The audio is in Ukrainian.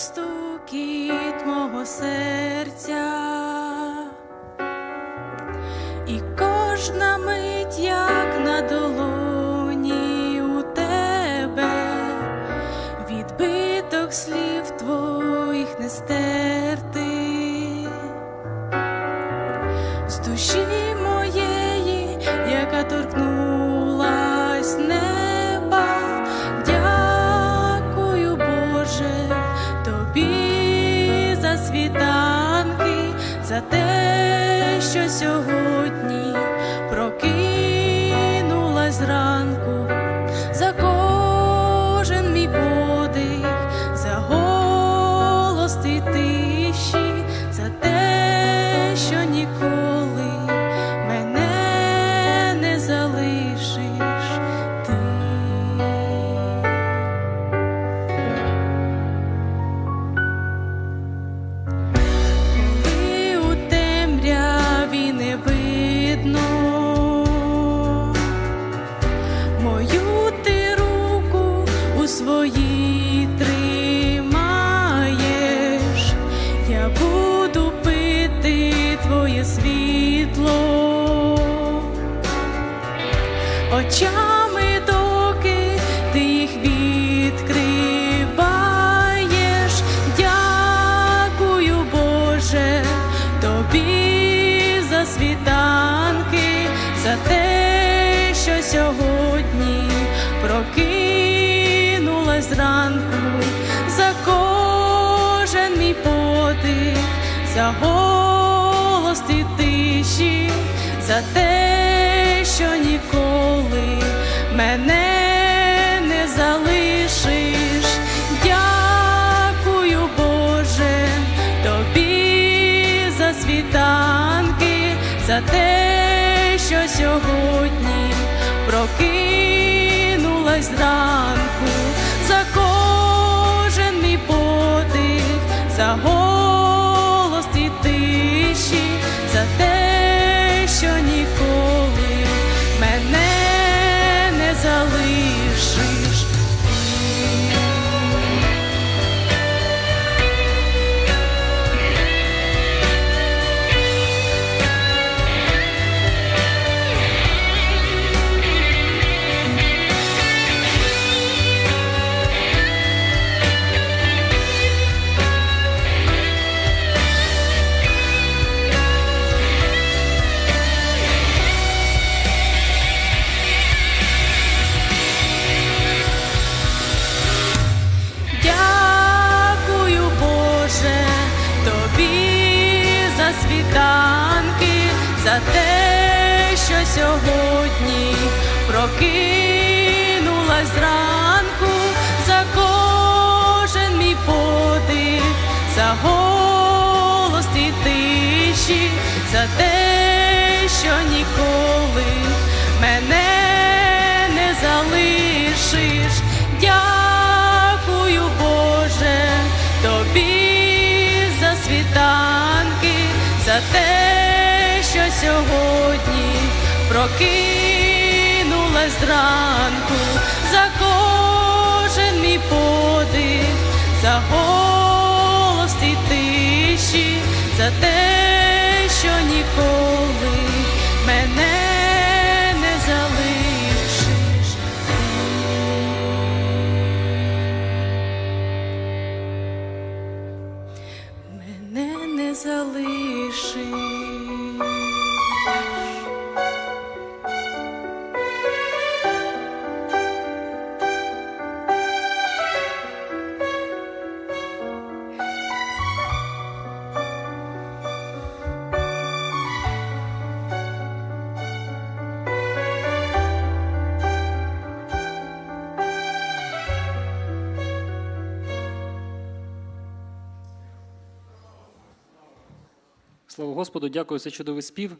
стукіт мого серця, і кожна мить, як на долоні у тебе, відбиток слів твоїх не те, світло очами, доки ти їх відкриваєш. Дякую, Боже, тобі за світанки, за те, що сьогодні прокинулась зранку, за кожен мій подих, за голос тиші, за те, що ніколи мене не залишиш. Дякую, Боже, тобі за світанки, за те, що сьогодні прокинулась зранку, за кожен мій подих, за за те, що сьогодні прокинулась зранку, за кожен мій подих, за голос і тиші, за те, що ніколи мене не залишиш. Дякую, Боже, тобі за світанки, за те, сьогодні прокинулась зранку, за кожен мій подих, за голос і тиші, за те, що ніколи мене не залишиш. Мене не залишиш. Слава Господу, дякую за чудовий спів.